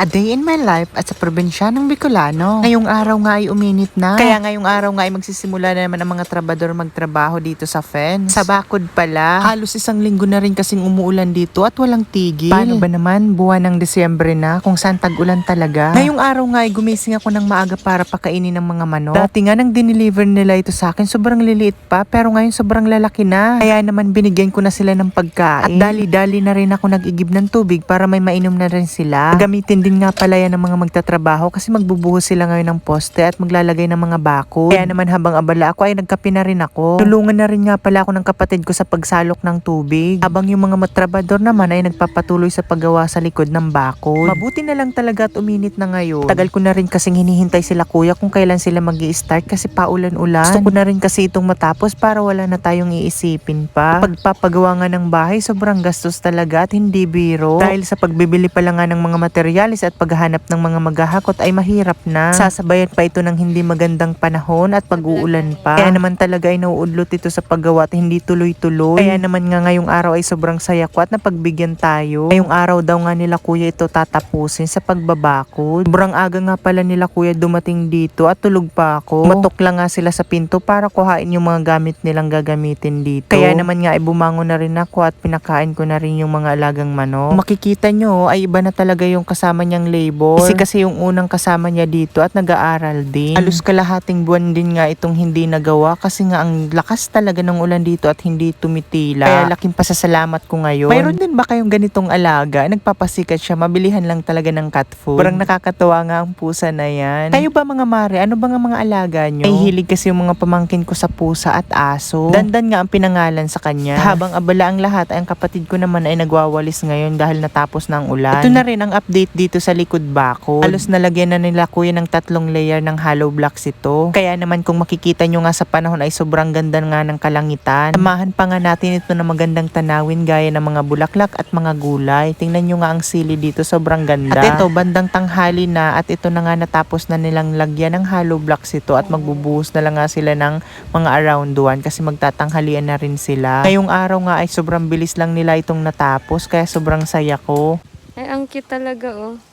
A day in my life at sa probinsya ng Bicolano. Ngayong araw nga ay uminit na. Kaya ngayong araw nga ay magsisimula na naman ang mga trabador magtrabaho dito sa fence. Sa bakod pala. Halos isang linggo na rin kasing umuulan dito at walang tigil. Paano ba naman? Buwan ng Desyembre na kung saan tag-ulan talaga. Ngayong araw nga ay gumising ako ng maaga para pakainin ng mga manok. Dati nga nang dineliver nila ito sa akin, sobrang liliit pa pero ngayon sobrang lalaki na. Kaya naman binigyan ko na sila ng pagkain. At dali-dali na rin ako nag-igib ng tubig para may mainom na rin sila. Gamitin din nga pala yan ng mga magtatrabaho kasi magbubuhos sila ngayon ng poste at maglalagay ng mga bakod. Kaya naman habang abala ako ay nagkape na rin ako. Tulungan na rin nga pala ako ng kapatid ko sa pagsalok ng tubig. Habang yung mga matrabador naman ay nagpapatuloy sa paggawa sa likod ng bakod. Mabuti na lang talaga at uminit na ngayon. Tagal ko na rin kasing hinihintay sila kuya kung kailan sila mag start kasi paulan-ulan. Gusto ko na rin kasi itong matapos para wala na tayong iisipin pa. Pagpapagawa nga ng bahay sobrang gastos talaga at hindi biro. Dahil sa pagbibili pa lang nga ng mga materyales at paghahanap ng mga maghahakot ay mahirap na. Sasabayan pa ito ng hindi magandang panahon at pag-uulan pa. Kaya naman talaga ay nauudlot ito sa paggawa at hindi tuloy-tuloy. Kaya naman nga ngayong araw ay sobrang saya ko at napagbigyan tayo. Ngayong araw daw nga nila kuya ito tatapusin sa pagbabakod. Sobrang aga nga pala nila kuya dumating dito at tulog pa ako. Matok lang nga sila sa pinto para kuhain yung mga gamit nilang gagamitin dito. Kaya naman nga ay bumangon na rin ako at pinakain ko na rin yung mga alagang manok. Makikita nyo ay iba na talaga yung kasama niyang labor. Kasi kasi yung unang kasama niya dito at nag-aaral din. Halos kalahating buwan din nga itong hindi nagawa kasi nga ang lakas talaga ng ulan dito at hindi tumitila. Kaya laking pasasalamat ko ngayon. Mayroon din ba kayong ganitong alaga? Nagpapasikat siya, mabilihan lang talaga ng cat food. Parang nakakatawa nga ang pusa na yan. Kayo ba mga mare, ano ba nga mga alaga nyo? Ay hilig kasi yung mga pamangkin ko sa pusa at aso. Dandan nga ang pinangalan sa kanya. Habang abala ang lahat, ang kapatid ko naman ay nagwawalis ngayon dahil natapos na ang ulan. Ito na rin ang update dito sa likod bakod. Halos nalagyan na nila kuya ng tatlong layer ng hollow blocks ito. Kaya naman kung makikita nyo nga sa panahon ay sobrang ganda nga ng kalangitan. Samahan pa nga natin ito na magandang tanawin gaya ng mga bulaklak at mga gulay. Tingnan nyo nga ang sili dito, sobrang ganda. At ito, bandang tanghali na at ito na nga natapos na nilang lagyan ng hollow blocks ito at magbubuhos na lang nga sila ng mga around one kasi magtatanghalian na rin sila. Ngayong araw nga ay sobrang bilis lang nila itong natapos kaya sobrang saya ko. Ay, ang cute talaga, oh.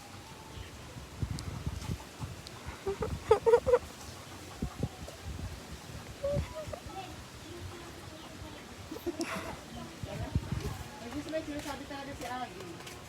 sinasabi talaga si Aging.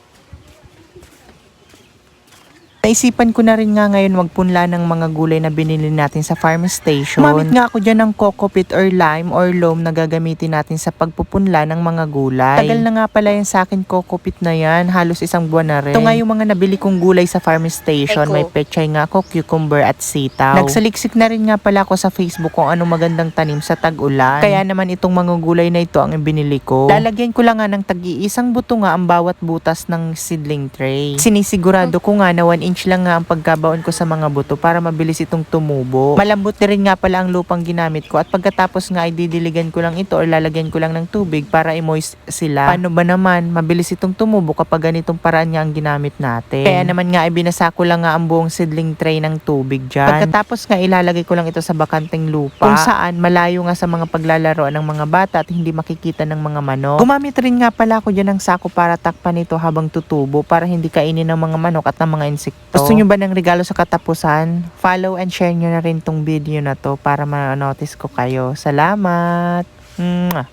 Naisipan ko na rin nga ngayon magpunla ng mga gulay na binili natin sa farm station. Mamit nga ako dyan ng coco or lime or loam na gagamitin natin sa pagpupunla ng mga gulay. Tagal na nga pala yan sa akin coco na yan. Halos isang buwan na rin. Ito nga yung mga nabili kong gulay sa farm station. Eko. May pechay nga ako, cucumber at sitaw. Nagsaliksik na rin nga pala ako sa Facebook kung ano magandang tanim sa tag-ulan. Kaya naman itong mga gulay na ito ang binili ko. Lalagyan ko lang nga ng tagi-isang buto nga ang bawat butas ng seedling tray. Sinisigurado ko nga na 1 inch lang nga ang pagkabaon ko sa mga buto para mabilis itong tumubo. Malambot na rin nga pala ang lupang ginamit ko at pagkatapos nga ay didiligan ko lang ito or lalagyan ko lang ng tubig para i-moist sila. Paano ba naman mabilis itong tumubo kapag ganitong paraan nga ang ginamit natin. Kaya naman nga ay binasa ko lang nga ang buong seedling tray ng tubig dyan. Pagkatapos nga ilalagay ko lang ito sa bakanteng lupa kung saan malayo nga sa mga paglalaroan ng mga bata at hindi makikita ng mga manok. Gumamit rin nga pala ako dyan ng sako para takpan ito habang tutubo para hindi kainin ng mga manok at ng mga insekto. Gusto nyo ba ng regalo sa katapusan? Follow and share nyo na rin tong video na to para ma-notice ko kayo. Salamat! Mwah!